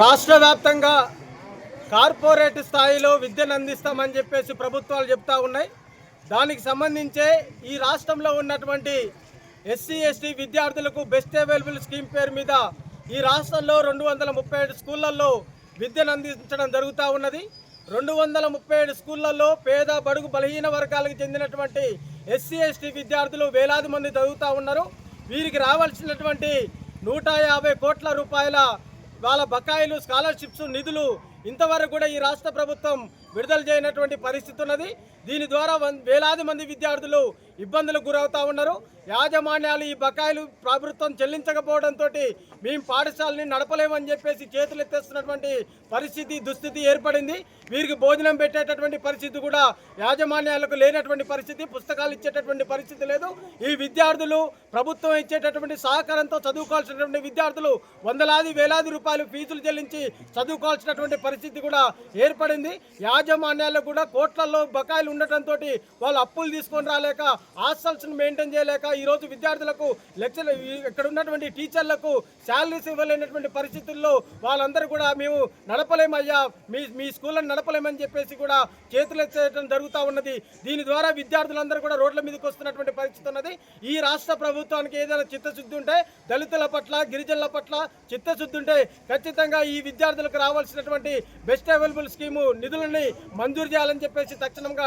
రాష్ట్ర వ్యాప్తంగా కార్పొరేట్ స్థాయిలో విద్యను అందిస్తామని చెప్పేసి ప్రభుత్వాలు చెప్తా ఉన్నాయి. దానికి సంబంధించే ఈ రాష్ట్రంలో ఉన్నటువంటి ఎస్సీ ఎస్టీ విద్యార్థులకు బెస్ట్ అవైలబుల్ స్కీమ్ పేరు మీద ఈ రాష్ట్రంలో రెండు వందల ముప్పై ఏడు స్కూళ్ళల్లో విద్యను అందించడం జరుగుతూ ఉన్నది. రెండు వందల ముప్పై ఏడు స్కూళ్ళల్లో పేద బడుగు బలహీన వర్గాలకు చెందినటువంటి ఎస్సీ ఎస్టీ విద్యార్థులు వేలాది మంది చదువుతూ ఉన్నారు. వీరికి రావాల్సినటువంటి నూట యాభై కోట్ల రూపాయల వాళ్ళ బకాయిలు స్కాలర్షిప్స్ నిధులు ఇంతవరకు కూడా ఈ రాష్ట్ర ప్రభుత్వం విడుదల చేయనటువంటి పరిస్థితి ఉన్నది. దీని ద్వారా వన్- వేలాది మంది విద్యార్థులు ఇబ్బందులకు గురవుతూ ఉన్నారు. యాజమాన్యాలు ఈ బకాయిలు ప్రభుత్వం చెల్లించకపోవడంతో మేము పాఠశాలని నడపలేమని చెప్పేసి చేతులు ఎత్తేస్తున్నటువంటి పరిస్థితి దుస్థితి ఏర్పడింది. వీరికి భోజనం పెట్టేటటువంటి పరిస్థితి కూడా యాజమాన్యాలకు లేనటువంటి పరిస్థితి పుస్తకాలు ఇచ్చేటటువంటి పరిస్థితి లేదు. ఈ విద్యార్థులు ప్రభుత్వం ఇచ్చేటటువంటి సహకారంతో చదువుకోవాల్సినటువంటి విద్యార్థులు వందలాది వేలాది రూపాయలు ఫీజులు చెల్లించి చదువుకోవాల్సినటువంటి పరిస్థితి కూడా ఏర్పడింది. యాజమాన్యాలకు కూడా కోట్లలో బకాయిలు ఉండటంతో వాళ్ళు అప్పులు తీసుకొని రాలేక హాస్టల్స్ని మెయింటైన్ చేయలేక ఈరోజు విద్యార్థులకు లెక్చర్ ఇక్కడ ఉన్నటువంటి టీచర్లకు శాలరీస్ ఇవ్వలేనటువంటి పరిస్థితుల్లో వాళ్ళందరూ కూడా మేము నడపలేమయ్యా మీ మీ స్కూళ్ళని నడపలేమని చెప్పేసి కూడా చేతులు ఎత్తేయడం జరుగుతూ ఉన్నది. దీని ద్వారా విద్యార్థులందరూ కూడా రోడ్ల మీదకి వస్తున్నటువంటి పరిస్థితి ఉన్నది. ఈ రాష్ట్ర ప్రభుత్వానికి ఏదైనా చిత్తశుద్ధి ఉంటే దళితుల పట్ల గిరిజనుల పట్ల చిత్తశుద్ధి ఉంటే ఖచ్చితంగా ఈ విద్యార్థులకు రావాల్సినటువంటి బెస్ట్ అవైలబుల్ స్కీము నిధులని మంజూరు చేయాలని చెప్పేసి తక్షణంగా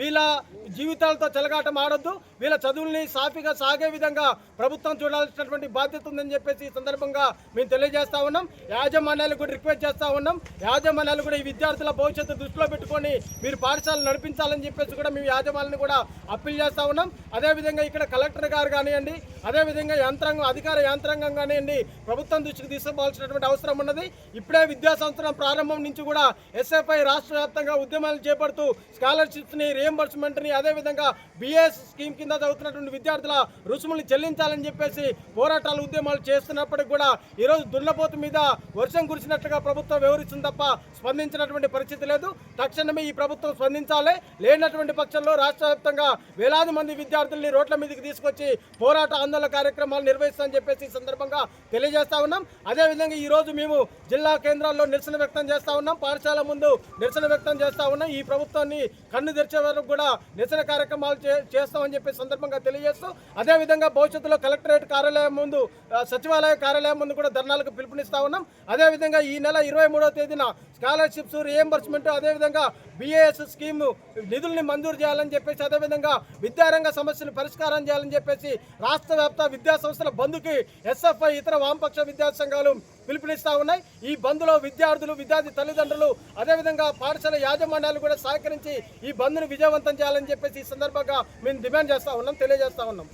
వీళ్ళ జీవితాలతో చెలగాటం ఆడొద్దు. వీళ్ళ చదువుల్ని సాఫీగా సాగే విధంగా ప్రభుత్వం చూడాల్సినటువంటి బాధ్యత ఉందని చెప్పేసి ఈ సందర్భంగా మేము తెలియజేస్తా ఉన్నాం. యాజమాన్యాలు కూడా రిక్వెస్ట్ చేస్తా ఉన్నాం. యాజమాన్యాలు కూడా ఈ విద్యార్థుల భవిష్యత్తు దృష్టిలో పెట్టుకొని మీరు పాఠశాలలు నడిపించాలని చెప్పేసి కూడా మేము యాజమాన్యాన్ని కూడా అప్పీల్ చేస్తా ఉన్నాం. అదేవిధంగా ఇక్కడ కలెక్టర్ గారు కానివ్వండి అదేవిధంగా యంత్రాంగం అధికార యంత్రాంగం కానివ్వండి ప్రభుత్వం దృష్టికి తీసుకోవాల్సినటువంటి అవసరం ఉన్నది. ఇప్పుడే విద్యా సంవత్సరం ప్రారంభం నుంచి కూడా ఎస్ఎఫ్ఐ రాష్ట్ర వ్యాప్తంగా ఉద్యమాలు చేపడుతూ స్కాలర్షిప్స్ని రియంబర్స్మెంట్ని అదేవిధంగా బిఎస్ స్కీమ్ కింద చదువుతున్నటువంటి విద్యార్థుల రుసుములు చెల్లించాలని చెప్పేసి పోరాటాలు ఉద్యమాలు చేస్తున్నప్పటికి కూడా ఈరోజు దున్నపోతు మీద వర్షం కురిసినట్లుగా ప్రభుత్వం వివరిస్తుంది తప్ప స్పందించినటువంటి పరిస్థితి లేదు. తక్షణమే ఈ ప్రభుత్వం స్పందించాలి. లేనటువంటి పక్షంలో రాష్ట్ర వ్యాప్తంగా వేలాది మంది విద్యార్థుల్ని రోడ్ల మీదకి తీసుకొచ్చి పోరాట ఆందోళన కార్యక్రమాలు నిర్వహిస్తామని చెప్పేసి ఈ సందర్భంగా తెలియజేస్తా ఉన్నాం. అదేవిధంగా ఈ రోజు మేము జిల్లా కేంద్రాల్లో నిరసన వ్యక్తం చేస్తా ఉన్నాం. పాఠశాల ముందు నిరసన వ్యక్తం చేస్తా ఉన్నాం. ఈ ప్రభుత్వాన్ని కన్ను తెరిచే వరకు కూడా నిరసన కార్యక్రమాలు చేస్తామని చెప్పి సందర్భంగా తెలియజేస్తూ అదేవిధంగా భవిష్యత్తులో కలెక్టరేట్ కార్యాలయం ముందు సచివాలయ కార్యాలయం ముందు కూడా ధర్నాలకు పిలుపునిస్తా ఉన్నాం. అదేవిధంగా ఈ నెల ఇరవై తేదీన స్కాలర్షిప్స్ రియంబర్స్మెంట్ అదేవిధంగా బిఏఎస్ స్కీమ్ నిధుల్ని మంజూరు చేయాలని చెప్పేసి అదేవిధంగా విద్యారంగ సమస్యలు పరిష్కారం చేయాలని చెప్పేసి రాష్ట్ర వ్యాప్త విద్యా సంస్థల బంధుకి ఎస్ఎఫ్ఐ ఇతర వామపక్ష విద్యా సంఘాలు పిలుపునిస్తూ ఉన్నాయి. ఈ బంద్లో విద్యార్థులు విద్యార్థి తల్లిదండ్రులు అదేవిధంగా పాఠశాల యాజమాన్యాలు కూడా సహకరించి ఈ బంద్ను విజయవంతం చేయాలని చెప్పేసి ఈ సందర్భంగా మేము డిమాండ్ చేస్తా ఉన్నాం తెలియజేస్తూ ఉన్నాం.